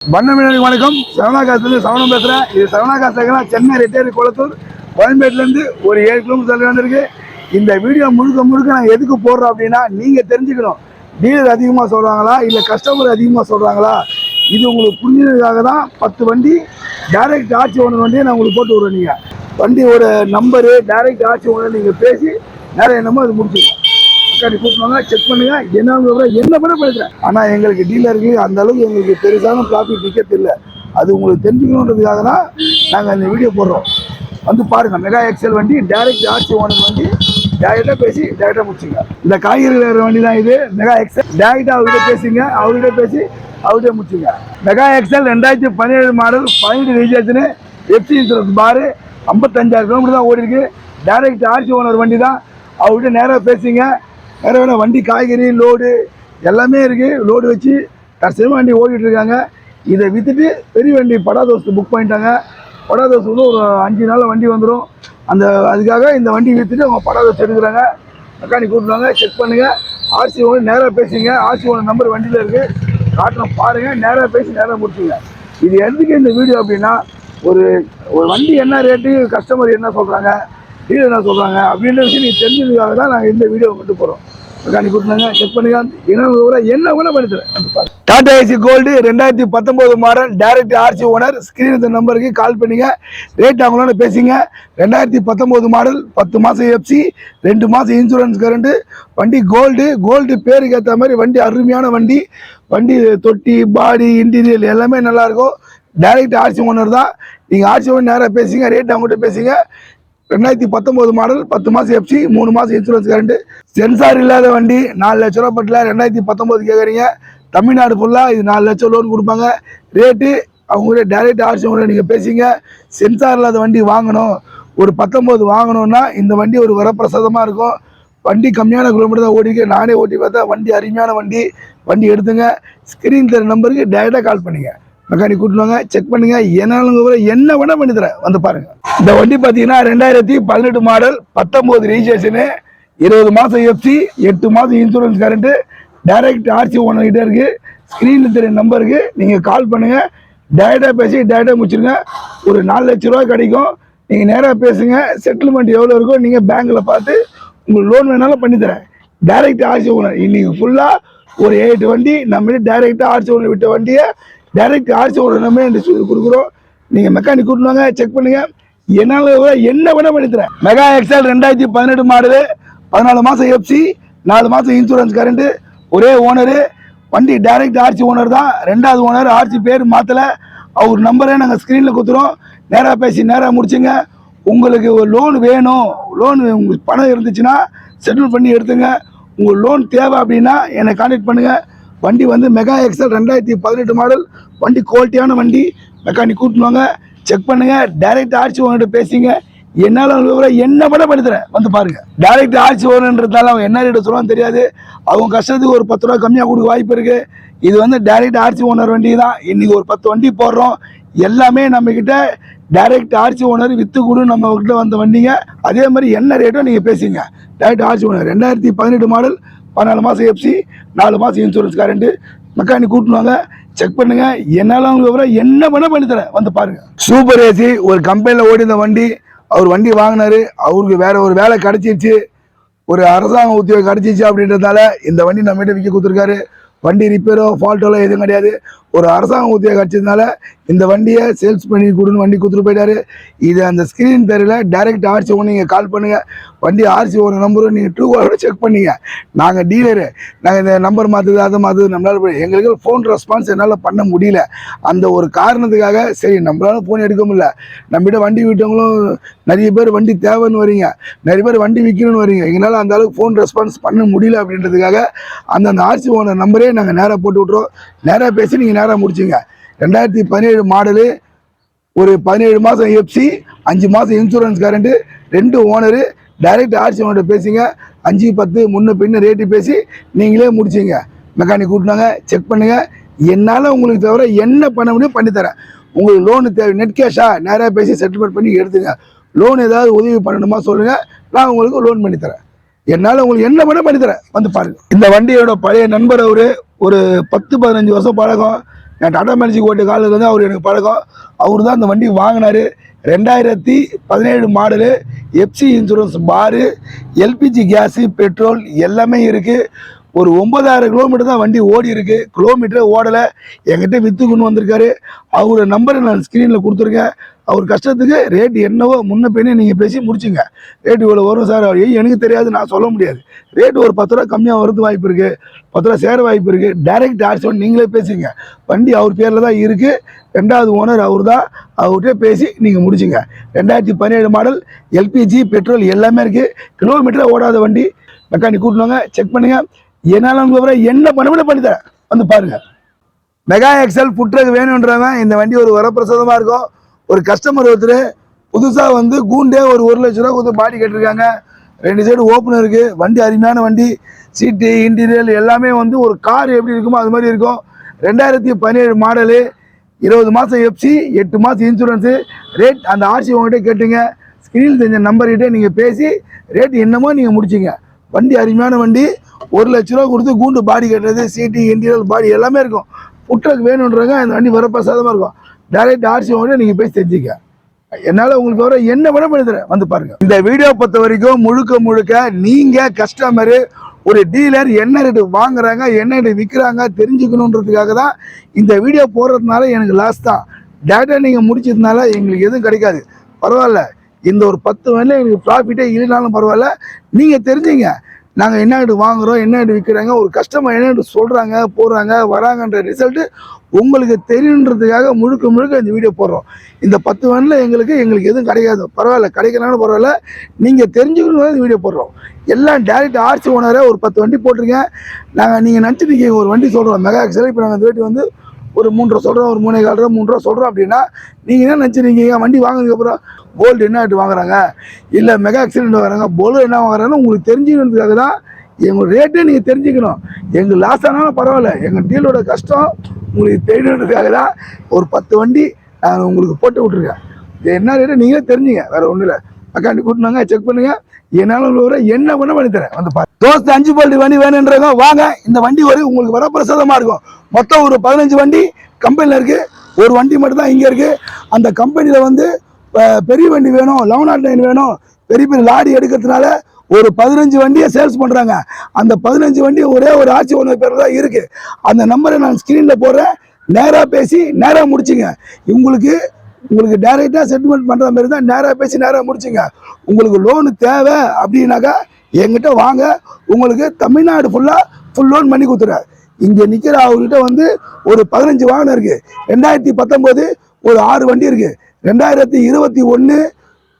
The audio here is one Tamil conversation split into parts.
வண்ணமீனருக்கு வணக்கம். சரவணாகாசத்துலேருந்து சரவணம் பேசுகிறேன் இது சரவணாகாசம் சென்னை ரிட்டையர் குளத்தூர் கோயம்பேட்டிலேருந்து ஒரு ஏழு கிலோமீட்டர் வந்துருக்கு வந்திருக்கு. இந்த வீடியோ முழுக்க முழுக்க நான் எதுக்கு போடுறோம் அப்படின்னா நீங்கள் தெரிஞ்சுக்கணும். டீலர் அதிகமாக சொல்கிறாங்களா இல்லை கஸ்டமர் அதிகமாக சொல்கிறாங்களா இது உங்களுக்கு புரிஞ்சதுக்காக தான் பத்து வண்டி டைரக்ட் ஆட்சி ஓனர் வண்டியை நான் உங்களுக்கு போட்டு விடுறேன் நீங்கள் வண்டி ஒரு நம்பரு டைரக்ட் ஆட்சி ஓனர் நீங்கள் பேசி நிறைய என்னமோ அது முடிச்சுக்கலாம். கட்டி கூப்பிடுவாங்க செக் பண்ணுங்க. என்ன என்ன பண்ண பண்ணுறேன் ஆனால் எங்களுக்கு டீலருக்கு அந்த அளவுக்கு எங்களுக்கு பெருசான ப்ராஃபிட் நிற்கிறது இல்லை. அது உங்களுக்கு தெரிஞ்சுக்கணுன்றதுக்காக தான் நாங்கள் அந்த வீடியோ போடுறோம். வந்து பாருங்க மெகா எக்ஸல் வண்டி டைரக்ட் ஆர்சி ஓனர் வண்டி டேரெக்டாக பேசி டேரெக்டாக முடிச்சுங்க. இந்த காய்கறி வேறு வண்டி தான் இது மெகா எக்ஸல் டேரெக்டாக அவர்கிட்ட பேசுங்க அவர்கிட்ட பேசி அவர்கிட்ட முடிச்சுங்க. மெகா எக்ஸல் ரெண்டாயிரத்தி பதினேழு மாடல் பதினெட்டு ரிஜிஸ்ட்ரேஷனு எஃப்சி இன்சூரன்ஸ் பாரு ஐம்பத்தஞ்சாயிரம் கிலோமீட்டர் தான் ஓடி இருக்கு டைரக்ட் ஆர்சி ஓனர் வண்டி தான் அவர்கிட்ட நேராக பேசுங்க வேறு வேற வண்டி காய்கறி லோடு எல்லாமே இருக்குது லோடு வச்சு கடைசியமாக வண்டி ஓடிட்டு இருக்காங்க. இதை விற்றுட்டு பெரிய வண்டி படாதோஸ்து புக் பண்ணிட்டாங்க. படாதோஸ்து வந்து ஒரு அஞ்சு நாளில் வண்டி வந்துடும் அந்த அதுக்காக இந்த வண்டி விற்றுட்டு அவங்க படாதோஸ்து எடுக்கிறாங்க. மெக்கானிக் கூப்பிடுவாங்க செக் பண்ணுங்கள் ஆர்சி ஓனர் நேராக பேசுங்க. ஆர்சி ஓனர் நம்பர் வண்டியில் இருக்குது காட்டுறோம் பாருங்கள் நேராக பேசி நேராக முடிச்சுங்க. இது எதுக்கு இந்த வீடியோ அப்படின்னா ஒரு ஒரு வண்டி என்ன ரேட்டு கஸ்டமர் என்ன சொல்கிறாங்க டீலர் என்ன சொல்கிறாங்க அப்படின்ற விஷயம் நீங்கள் தெரிஞ்சதுக்காக தான் நாங்கள் இந்த வீடியோ கொண்டு போகிறோம் மெக்கானிக் செக் பண்ணுங்க என்ன விவரம் என்ன வேணால் பண்ணித்தரேன். டாடா ஏசி கோல்டு ரெண்டாயிரத்தி பத்தொம்போது model direct RC owner screen இந்த நம்பருக்கு கால் பண்ணுங்க. ரேட் அவங்களோட பேசிங்க. ரெண்டாயிரத்தி பத்தொம்போது மாடல் பத்து மாதம் எஃப்சி ரெண்டு மாதம் இன்சூரன்ஸ் கரண்ட்டு வண்டி கோல்டு கோல்டு பேருக்கு ஏற்ற மாதிரி வண்டி அருமையான வண்டி. வண்டி தொட்டி பாடி இன்டீரியர் எல்லாமே நல்லாயிருக்கும் டைரக்ட் ஆர்சி ஓனர் தான். நீங்கள் ஆர்சி ஓனர் நேராக பேசுங்க ரேட் அவங்ககிட்ட பேசுங்க. ரெண்டாயிரத்தி பத்தொம்போது மாடல் பத்து மாதம் எஃப்சி மூணு மாதம் இன்சூரன்ஸ் கரண்ட் சென்சார் இல்லாத வண்டி நாலு லட்ச ரூபா பட்டில் ரெண்டாயிரத்தி பத்தொம்போது கேட்குறீங்க தமிழ்நாடு ஃபுல்லாக இது நாலு லட்சம் லோன் கொடுப்பாங்க. ரேட்டு அவங்களே டைரக்ட் ஆர்சி ஓனர் நீங்கள் பேசிங்க சென்சார் இல்லாத வண்டி வாங்கணும். ஒரு பத்தொம்போது வாங்கணும்னா இந்த வண்டி ஒரு வரப்பிரசாதமாக இருக்கும். வண்டி கம்மியான கிலோமீட்டர் தான் ஓடிக்கு நானே ஓட்டி பார்த்தா வண்டி அருமையான வண்டி. வண்டி எடுத்துங்க. ஸ்க்ரீன் தர நம்பருக்கு டைரெக்டாக கால் பண்ணுங்க. மெக்கானிக் கூட்டுவாங்க செக் பண்ணுங்க. என்னாலும் என்ன வேணா பண்ணி தரேன். வந்து பாருங்க. இந்த வண்டி பார்த்தீங்கன்னா ரெண்டாயிரத்தி பதினெட்டு மாடல் பத்தொம்போது ரிஜிஸ்ட்ரேஷனு இருபது மாதம் எஃப்சி எட்டு மாதம் insurance current direct RC owner கிட்ட இருக்கு. ஸ்க்ரீனில் தெரிய நம்பருக்கு நீங்கள் கால் பண்ணுங்க. டேரெக்டாக பேசி டேரெக்டாக முடிச்சிருங்க. ஒரு நாலு லட்ச ரூபா கிடைக்கும். நீங்கள் நேராக பேசுங்க. செட்டில்மெண்ட் எவ்வளோ இருக்கோ நீங்கள் பேங்க்கில் பார்த்து உங்களுக்கு லோன் வேணாலும் பண்ணித்தரேன் டைரக்ட் ஆர்சி ஓனர் இன்னைக்கு ஃபுல்லாக ஒரு எயிட் வண்டி நம்ம டைரெக்டாக ஆர்சி ஓனர் விட்ட வண்டியை டைரக்ட் ஆர்சி ஓனர் நம்ம கொடுக்குறோம். நீங்கள் மெக்கானிக் கூட்டினாங்க செக் பண்ணுங்க. என்னால் என்ன வேணால் பண்ணித்தரேன் மெகா எக்ஸல் ரெண்டாயிரத்தி பதினெட்டு மாடல் பதினாலு மாதம் எஃப்சி நாலு மாதம் இன்சூரன்ஸ் கரண்ட்டு ஒரே ஓனரு வண்டி டைரக்ட் ஆர்சி ஓனர் தான். ரெண்டாவது ஓனர் ஆர்சி பேர் மாற்றலை அவர் நம்பரே நாங்கள் ஸ்க்ரீனில் கொடுத்துறோம். நேராக பேசி நேராக முடிச்சுங்க. உங்களுக்கு லோன் வேணும். லோன் உங்களுக்கு பணம் இருந்துச்சுன்னா செட்டில் பண்ணி எடுத்துங்க. உங்கள் லோன் தேவை அப்படின்னா என்னை கான்டாக்ட் பண்ணுங்கள் வண்டி வந்து மெகா எக்ஸல் ரெண்டாயிரத்தி பதினெட்டு மாடல் வண்டி குவாலிட்டியான வண்டி. மெக்கானிக் கூட்டினுவாங்க செக் பண்ணுங்க. டைரக்ட் ஆர்ச்சி ஓனர்கிட்ட பேசிங்க. என்னால் விவரம் என்ன பண்ண படுத்துறேன் வந்து பாருங்க. டைரக்ட் ஆர்ச்சி ஓனர்ன்றதால அவங்க என்ன ரேட்டு சொல்லுவான்னு தெரியாது. அவங்க கஷ்டத்துக்கு ஒரு பத்து ரூபா கம்மியாக கொடுக்க வாய்ப்பு இருக்கு. இது வந்து டைரக்ட் ஆர்சி ஓனர் வண்டி தான். இன்னைக்கு ஒரு பத்து வண்டி போடுறோம். எல்லாமே நம்ம கிட்ட டைரக்ட் ஆர்சி ஓனர் வித்து கொடு நம்ம கிட்ட வந்த வண்டிங்க. அதே மாதிரி என்ன ரேட்டோ நீங்கள் பேசுங்க. டைரக்ட் ஆர்சி ஓனர் ரெண்டாயிரத்தி பதினெட்டு மாடல் பதினாலு மாதம் எஃப்சி நாலு மாதம் இன்சூரன்ஸ் கரண்ட்டு மெக்கானிக் கூட்டினுவாங்க செக் பண்ணுங்க. என்னால் அவங்க விவரம் என்ன பண்ண பண்ணித்தரேன் வந்து பாருங்க. சூப்பர் ஏசி ஒரு கம்பெனியில் ஓடி இந்த வண்டி அவர் வண்டி வாங்கினாரு. அவருக்கு வேற ஒரு வேலை கிடைச்சிருச்சு. ஒரு அரசாங்க உத்தியோகம் கிடைச்சிச்சு அப்படின்றதால இந்த வண்டி நம்மகிட்ட விற்க கொடுத்துருக்காரு. வண்டி ரிப்பேரோ ஃபால்ட்டோ எதுவும் கிடையாது. ஒரு அரசாங்க உத்தியோகம் கட்சினால இந்த வண்டியை சேல்ஸ் பண்ணி கொடுன்னு வண்டி கொடுத்துட்டு போயிட்டாரு. இது அந்த ஸ்க்ரீன் தெரியல டைரக்ட் ஆர்சி ஒன்று நீங்கள் கால் பண்ணுங்கள் வண்டி ஆர்சி ஓனர் நம்பரும் நீங்கள் டூ ஹவரோட செக் பண்ணீங்க. நாங்கள் டீலரு நாங்கள் இந்த நம்பர் மாற்றுது அதை மாற்றுது நம்மளால எங்களுக்கு ஃபோன் ரெஸ்பான்ஸ் என்னால் பண்ண முடியல. அந்த ஒரு காரணத்துக்காக சரி நம்மளால ஃபோன் எடுக்க முடியல. நம்மகிட்ட வண்டி விட்டவங்களும் நிறைய பேர் வண்டி தேவைன்னு வரீங்க. நிறைய பேர் வண்டி விற்கணும்னு வரீங்க. எங்களால் அந்த அளவுக்கு ஃபோன் ரெஸ்பான்ஸ் பண்ண முடியல அப்படின்றதுக்காக அந்த அந்த ஆர்சி ஓனர் நம்பரே நாங்கள் நேராக போட்டு விட்றோம் நேராக பேசி நீங்கள் நேராக முடிச்சிங்க. ரெண்டாயிரத்தி பதினேழு மாடலு ஒரு பதினேழு மாதம் எஃப்சி அஞ்சு மாதம் இன்சூரன்ஸ் கரண்ட்டு ரெண்டு ஓனரு டைரக்ட் ஆர்சி ஓனர்கிட்ட பேசிங்க. அஞ்சு பத்து முன்ன பின்ன ரேட்டு பேசி நீங்களே முடிச்சிங்க. மெக்கானிக் கூட்டினாங்க செக் பண்ணுங்க. என்னால் உங்களுக்கு தவிர என்ன பண்ண முடியும் பண்ணித்தரேன் உங்களுக்கு லோனு தேவை நெட் கேஷாக நேராக பேசி செட்டில்மெண்ட் பண்ணி எடுத்துங்க. லோன் ஏதாவது உதவி பண்ணணுமா சொல்லுங்கள் நான் உங்களுக்கு லோன் பண்ணித்தரேன் என்னால் உங்களுக்கு என்ன பண்ண பண்ணித்தரேன் வந்து பாருங்க. இந்த வண்டியோட பழைய நண்பர் அவர் ஒரு பத்து பதினஞ்சு வருஷம் பழக்கம். நான் டாடா மேஜிக் ஓட்டு காலில் வந்து அவர் எனக்கு பழக்கம். அவர் தான் அந்த வண்டி வாங்கினாரு. ரெண்டாயிரத்தி பதினேழு மாடலு எஃப்சி இன்சூரன்ஸ் பாரு எல்பிஜி கேஸு பெட்ரோல் எல்லாமே இருக்குது ஒரு ஒன்பதாயிரம் கிலோமீட்டர் தான் வண்டி ஓடி இருக்கு. கிலோமீட்டரே ஓடலை. என்கிட்ட விற்று கொண்டு வந்திருக்காரு. அவரோட நம்பரை நான் ஸ்க்ரீனில் கொடுத்துருக்கேன். அவர் கஷ்டத்துக்கு ரேட் என்னவோ முன்ன பின்னே நீங்கள் பேசி முடிச்சுங்க. ரேட் இவ்வளோ வரும் சார் ஐயோ எனக்கு தெரியாது. நான் சொல்ல முடியாது. ரேட் ஒரு பத்து ரூபா கம்மியாக வரது வாய்ப்பு இருக்குது பத்து ரூபா சேர வாய்ப்பு இருக்குது டைரக்ட் ஆர்சோன் நீங்களே பேசுங்க. வண்டி அவர் பேரில் தான் இருக்குது ரெண்டாவது ஓனர் அவர் தான் அவர்கிட்ட பேசி நீங்கள் முடிச்சுங்க. ரெண்டாயிரத்தி பதினேழு மாடல் எல்பிஜி பெட்ரோல் எல்லாமே இருக்குது கிலோமீட்டரே ஓடாத வண்டி. மெக்கானிக் கூட்டினாங்க செக் பண்ணுங்கள் என்னால் என்ன பண்ண முடியும் பண்ணி தரேன். வந்து பாருங்க. மெகா எக்ஸல் புட்ரக் வேணுன்றவன் இந்த வண்டி ஒரு வரப்பிரசாதமாக இருக்கும். ஒரு கஸ்டமர் ஒருத்தர் புதுசாக வந்து கூண்டே ஒரு ஒரு லட்ச ரூபா கொடுத்து பாடி கட்டிருக்காங்க. ரெண்டு சைடு ஓப்பன் இருக்கு. வண்டி அருமையான வண்டி. சீட்டு இன்டீரியர் எல்லாமே வந்து ஒரு கார் எப்படி இருக்குமோ அது மாதிரி இருக்கும். ரெண்டாயிரத்தி பதினேழு மாடலு இருபது மாதம் எஃப்சி எட்டு மாதம் இன்சூரன்ஸு ரேட் அந்த ஆர்சி உங்கள்கிட்ட கேட்டுங்க. ஸ்க்ரீனில் தெரிஞ்ச நம்பர்கிட்ட நீங்கள் பேசி ரேட் என்னமோ நீங்கள் முடிச்சிங்க. வண்டி அருமையான வண்டி. ஒரு லட்ச ரூபா கொடுத்து கூண்டு பாடி கட்டுறது சீட்டு இன்டீரியல் பாடி எல்லாமே இருக்கும். புட்ரக் வேணுன்றவங்க அந்த வண்டி வரப்பிரசாதமாக இருக்கும். டேரெக்ட் ஆர்சி உங்கள்கிட்ட நீங்கள் போய் தெரிஞ்சுக்க. என்னால் உங்களுக்கு வர என்ன விட பண்ணி தரேன். வந்து பாருங்க. இந்த வீடியோ பொறுத்த வரைக்கும் முழுக்க முழுக்க நீங்கள் கஸ்டமரு ஒரு டீலர் என்ன ரேட்டு வாங்குறாங்க என்ன ரேட்டு விற்கிறாங்க தெரிஞ்சுக்கணுன்றதுக்காக தான் இந்த வீடியோ போடுறதுனால எனக்கு லாஸ் தான். டேட்டா நீங்கள் முடிச்சதுனால எங்களுக்கு எதுவும் கிடைக்காது. பரவாயில்ல. இந்த ஒரு பத்து வண்டியில் எனக்கு ப்ராஃபிட்டே இல்லைனாலும் பரவாயில்ல. நீங்கள் தெரிஞ்சுங்க. நாங்கள் என்ன ரேட்டு வாங்குறோம் என்ன ரேட்டு விற்கிறாங்க ஒரு கஸ்டமர் என்ன ரேட்டு சொல்கிறாங்க போடுறாங்க வராங்கன்ற ரிசல்ட்டு உங்களுக்கு தெரியுன்றதுக்காக முழுக்க முழுக்க இந்த வீடியோ போடுறோம். இந்த பத்து வண்டியில் எங்களுக்கு எங்களுக்கு எதுவும் கிடைக்காது பரவாயில்ல கிடைக்கலனாலும் பரவாயில்ல. நீங்கள் தெரிஞ்சுக்கணும் இந்த வீடியோ போடுறோம். எல்லாம் டேரெக்ட் ஆர்சி ஓனரே ஒரு பத்து வண்டி போட்டிருக்கேன். நாங்கள் நீங்கள் நினச்சிட்டு ஒரு வண்டி சொல்கிறோம் மெகா எக்ஸல் இப்போ நாங்கள் இந்த வீட்டு வந்து ஒரு மூன்று ரூபா சொல்கிறோம் ஒரு மூணே கால் ரூபா மூணு ரூபா சொல்கிறோம் அப்படின்னா நீங்கள் என்ன நினச்சிருக்கீங்க? வண்டி வாங்கினதுக்கப்புறம் கோல்டு என்ன ரேட்டு வாங்குறாங்க? இல்லை மெகா ஆக்சிடென்ட் வாங்குறாங்க போல்டு என்ன வாங்குறாங்கன்னு உங்களுக்கு தெரிஞ்சுக்கணுன்றதுக்காக தான் எங்கள் ரேட்டே நீங்கள் தெரிஞ்சுக்கணும். எங்கள் லாஸ் ஆனாலும் பரவாயில்ல எங்கள் டீலோட கஷ்டம் உங்களுக்கு தெரியணுன்றதுக்காக தான் ஒரு பத்து வண்டி நான் உங்களுக்கு போட்டு விட்ருக்கேன் என்ன ரேட்டு நீங்களே தெரிஞ்சுங்க வேறு ஒன்றும் இல்லை. அக்காண்டி கூட்டினாங்க செக் பண்ணுங்கள் என்னால் உங்களுக்கு என்ன பண்ண பண்ணி தரேன். வந்து பாரு. தோஸ்து அஞ்சு பல்டி வண்டி வேணுன்றவங்க வாங்க. இந்த வண்டி ஒரு உங்களுக்கு வரப்பிரசாதமாக இருக்கும். மொத்தம் ஒரு பதினஞ்சு வண்டி கம்பெனியில் இருக்குது ஒரு வண்டி மட்டும்தான் இங்கே இருக்குது அந்த கம்பெனியில் வந்து பெரிய வண்டி வேணும் லெவன் நாட் நைன் வேணும். பெரிய பெரிய லாரி எடுக்கிறதுனால ஒரு பதினஞ்சு வண்டியை சேல்ஸ் பண்ணுறாங்க அந்த பதினஞ்சு வண்டி ஒரே ஒரு ஆட்சி ஒன்று பேர் தான் இருக்குது அந்த நம்பரை நான் ஸ்க்ரீனில் போடுறேன். நேராக பேசி நேராக முடிச்சுங்க. உங்களுக்கு உங்களுக்கு டைரெக்டாக செட்டில்மெண்ட் பண்ணுற மாதிரி தான் நேராக பேசி நேராக முடிச்சுங்க. உங்களுக்கு லோனு தேவை அப்படின்னாக்கா எங்கிட்ட வாங்க. உங்களுக்கு தமிழ்நாடு ஃபுல்லாக ஃபுல் லோன் பண்ணி கொடுத்துறேன் இங்கே நிற்கிற அவர்கிட்ட வந்து ஒரு பதினஞ்சு வாகனம் இருக்குது ரெண்டாயிரத்தி பத்தொம்போது ஒரு ஆறு வண்டி இருக்குது ரெண்டாயிரத்தி இருபத்தி ஒன்று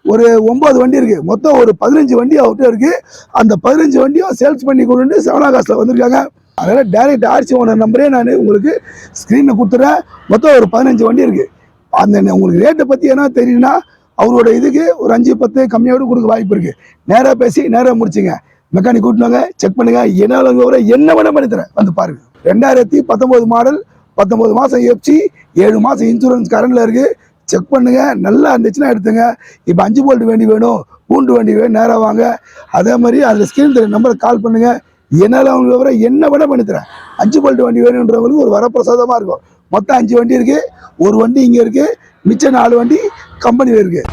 ஒரு ஒம்பது வண்டி இருக்குது மொத்தம் ஒரு பதினஞ்சு வண்டி அவர்கிட்ட இருக்குது அந்த பதினஞ்சு வண்டியும் சேல்ஸ் பண்ணி கொண்டு செவனா செவனாகாசில் வந்திருக்காங்க. அதனால் டைரக்ட் ஆர்சி ஓனர் நம்பரே நான் உங்களுக்கு ஸ்க்ரீனில் கொடுத்துறேன் மொத்தம் ஒரு பதினஞ்சு வண்டி இருக்குது அந்த உங்களுக்கு ரேட்டை பற்றி என்ன தெரியும்னா அவரோட இதுக்கு ஒரு அஞ்சு பத்து கம்மியோடு கொடுக்க வாய்ப்பு இருக்குது நேராக பேசி நேராக முடிச்சுங்க. மெக்கானிக் கூட்டினாங்க செக் பண்ணுங்க. என்னால் வர என்ன வேணா பண்ணி தரேன். வந்து பாருங்க. ரெண்டாயிரத்தி பத்தொம்போது மாடல் பத்தொம்போது மாதம் எஃப்சி ஏழு மாதம் இன்சூரன்ஸ் கரண்டில் இருக்குது செக் பண்ணுங்க. நல்லா இருந்துச்சுன்னா எடுத்துங்க. இப்போ அஞ்சு போல்ட் வண்டி வேணும் பூண்டு வண்டி வேணும் நேராக வாங்க. அதே மாதிரி அதில் ஸ்கிரீன் தெரிய நம்பருக்கு கால் பண்ணுங்க. என்னால் அவங்க விவரம் என்ன வேணால் பண்ணித்தரேன் அஞ்சு போல்ட் வண்டி வேணுன்றவங்களுக்கு ஒரு வரப்பிரசாதமாக இருக்கும். மொத்தம் அஞ்சு வண்டி இருக்குது ஒரு வண்டி இங்கே இருக்குது மிச்சம் நாலு வண்டி கம்பெனியில் இருக்குது